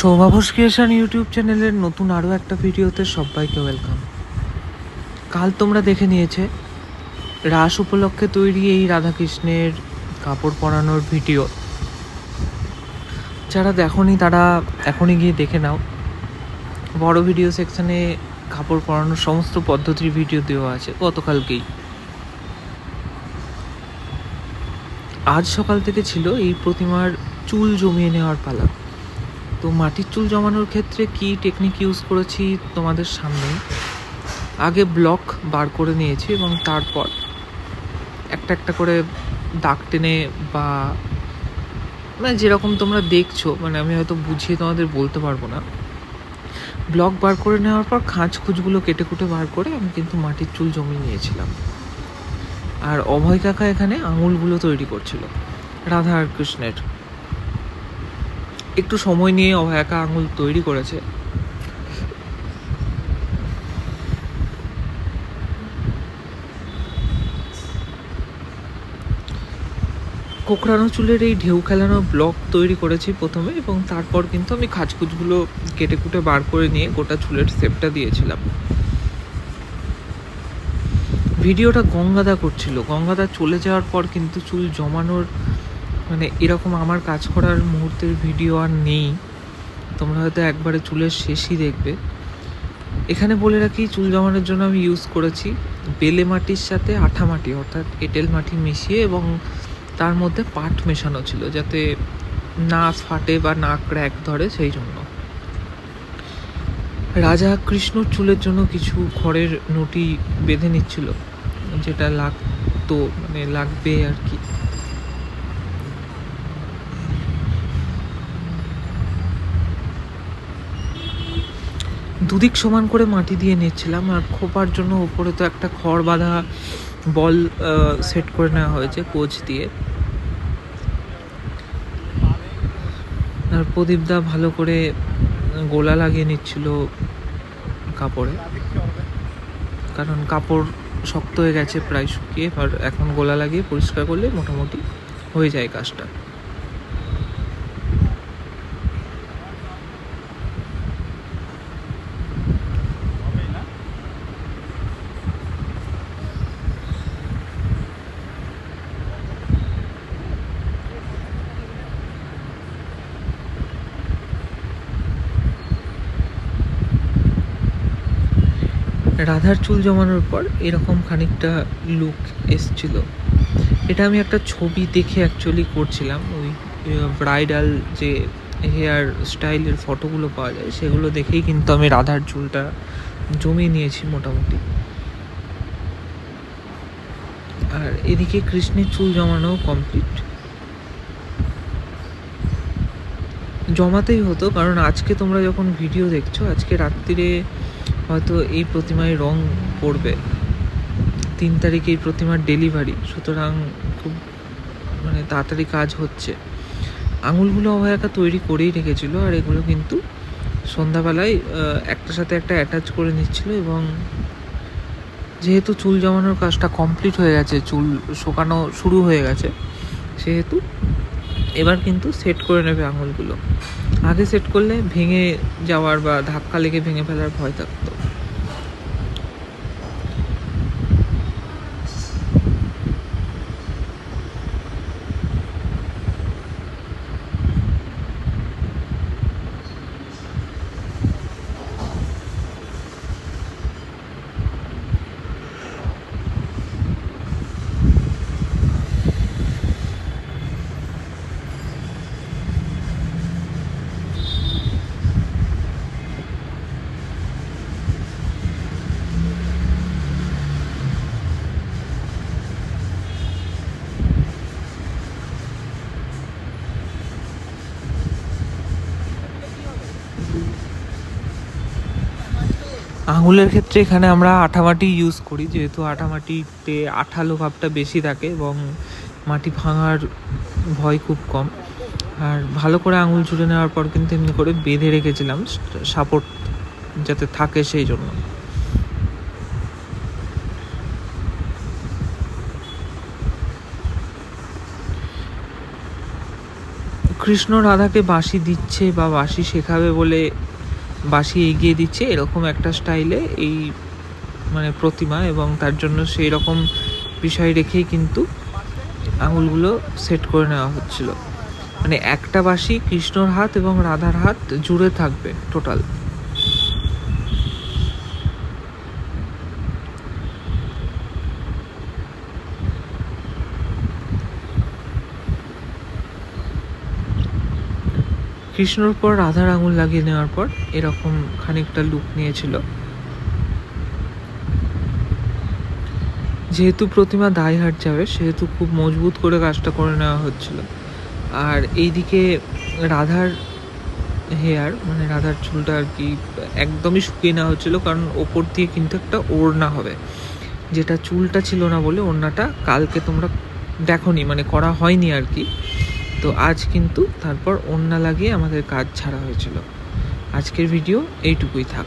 সৌভাবস creation YouTube চ্যানেলের নতুন আরও একটা ভিডিওতে সবাইকে ওয়েলকাম কাল তোমরা দেখে নিয়েছে, রাস উপলক্ষে তৈরি এই রাধাকৃষ্ণের কাপড় পরানোর ভিডিও। যারা দেখনি তারা এখনই গিয়ে দেখে নাও। বড় ভিডিও সেকশানে কাপড় পরানোর সমস্ত পদ্ধতির ভিডিও দেওয়া আছে গতকালকেই। আজ সকাল থেকে ছিল এই প্রতিমার চুল জমিয়ে নেওয়ার পালা। তো মাটির চুল জমানোর ক্ষেত্রে কি টেকনিক ইউজ করেছি তোমাদের সামনে আগে ব্লক বার করে নিয়েছি এবং তারপর একটা একটা করে দাগ টেনে বা মানে যেরকম তোমরা দেখছ মানে আমি হয়তো বুঝিয়ে তোমাদের বলতে পারব না। ব্লক বার করে নেওয়ার পর খাঁজ খুঁজগুলো কেটে কুটে বার করে আমি কিন্তু মাটির চুল জমিয়ে নিয়েছিলাম। আর অভয় কাকা এখানে আঙুলগুলো তৈরি করছিল, রাধা আর কৃষ্ণের। একটু সময় নিয়ে অভয় একা আঙুল তৈরি করেছে। কোকড়ানো চুলের এই ঢেউ খেলানো ব্লক তৈরি করেছি প্রথমে এবং তারপর কিন্তু আমি খাজকুচগুলো কেটে কুটে বার করে নিয়ে গোটা চুলের শেপটা দিয়েছিলাম। ভিডিওটা গঙ্গাদা করছিল। গঙ্গাদা চলে যাওয়ার পর কিন্তু চুল জমানোর মানে এরকম আমার কাজ করার মুহূর্তের ভিডিও আর নেই। তোমরা হয়তো একবারে চুলের শেষই দেখবে। এখানে বলে রাখি, চুল জমানোর জন্য আমি ইউজ করেছি বেলে মাটির সাথে আঠা মাটি, অর্থাৎ এঁটেল মাটি মিশিয়ে এবং তার মধ্যে পাট মেশানো ছিল যাতে না ফাটে বা না ক্র্যাক ধরে সেই জন্য। রাজা কৃষ্ণ চুলের জন্য কিছু খড়ের নটি বেঁধে নিচ্ছিল, যেটা লাগতো মানে লাগবে আর কি। দুদিক সমান করে মাটি দিয়ে নিচ্ছিলাম আর খোপার জন্য উপরে তো একটা খড় বাঁধা বল সেট করে নেওয়া হয়েছে কোচ দিয়ে। আর প্রদীপদা ভালো করে গোলা লাগিয়ে নিচ্ছিল কাপড়ে। কারণ কাপড় শক্ত হয়ে গেছে প্রায় শুকিয়ে, আর এখন গোলা লাগিয়ে পরিষ্কার করলে মোটামুটি হয়ে যায় কাজটা। রাধার চুল জমানোর পর এরকম খানিকটা লুক এসছিল। এটা আমি একটা ছবি দেখে অ্যাকচুয়ালি করছিলাম। ওই ব্রাইডাল যে হেয়ার স্টাইলের ফটোগুলো পাওয়া যায়, সেগুলো দেখেই কিন্তু আমি রাধার চুলটা জমিয়ে নিয়েছি মোটামুটি। আর এদিকে কৃষ্ণের চুল জমানো কমপ্লিট জমাতেই হতো, কারণ আজকে তোমরা যখন ভিডিও দেখছ, আজকে রাত্রিরে হয়তো এই প্রতিমায় রং পড়বে। তিন তারিখে এই প্রতিমার ডেলিভারি সুতরাং খুব মানে তাড়াতাড়ি কাজ হচ্ছে। আঙুলগুলো অভয়াকা তৈরি করেই রেখেছিল, আর এগুলো কিন্তু সন্ধ্যাবেলায় একটার সাথে একটা অ্যাটাচ করে নিচ্ছিল এবং যেহেতু চুল জমানোর কাজটা কমপ্লিট হয়ে গেছে, চুল শোকানো শুরু হয়ে গেছে, সেহেতু এবার কিন্তু সেট করে নেবে আঙুলগুলো। আগে সেট করলে ভেঙে যাওয়ার বা ধাক্কা লেগে ভেঙে ফেলার ভয় থাকতো। আঙুলের ক্ষেত্রে এখানে আমরা আঠামাটি ইউজ করি, যেহেতু আঠামাটিতে আঠালো ভাবটা বেশি থাকে এবং মাটি ভাঙার ভয় খুব কম। আর ভালো করে আঙুল চুড়ে নেওয়ার পর কিন্তু এমনি করে বেঁধে রেখেছিলাম সাপোর্ট যাতে থাকে সেই জন্য। কৃষ্ণ রাধাকে বাঁশি দিচ্ছে বা বাঁশি শেখাবে বলে বাঁশি এগিয়ে দিচ্ছে এরকম একটা স্টাইলে এই মানে প্রতিমা এবং তার জন্য সেই রকম বিষয় রেখেই কিন্তু আঙুলগুলো সেট করে নেওয়া হচ্ছিল। মানে একটা বাসি কৃষ্ণর হাত এবং রাধার হাত জুড়ে থাকবে টোটাল কৃষ্ণর পর রাধার আঙুল লাগিয়ে নেওয়ার পর এরকম খানিকটা লুক নিয়েছিল। যেহেতু প্রতিমা দায় হাট যাবে, সেহেতু খুব মজবুত করে কাজটা করে নেওয়া হচ্ছিল। আর এইদিকে রাধার হেয়ার মানে রাধার চুলটা আর কি একদমই শুকিয়ে নেওয়া হচ্ছিল, কারণ ওপর দিয়ে কিন্তু একটা ওড়না হবে। যেটা চুলটা ছিল না বলে ওড়নাটা কালকে তোমরা দেখোনি মানে করা হয়নি আর কি। তো আজ কিন্তু তারপর ওড়না লাগিয়ে আমাদের কাজ ছাড়া হয়েছিল। আজকের ভিডিও এইটুকুই থাক।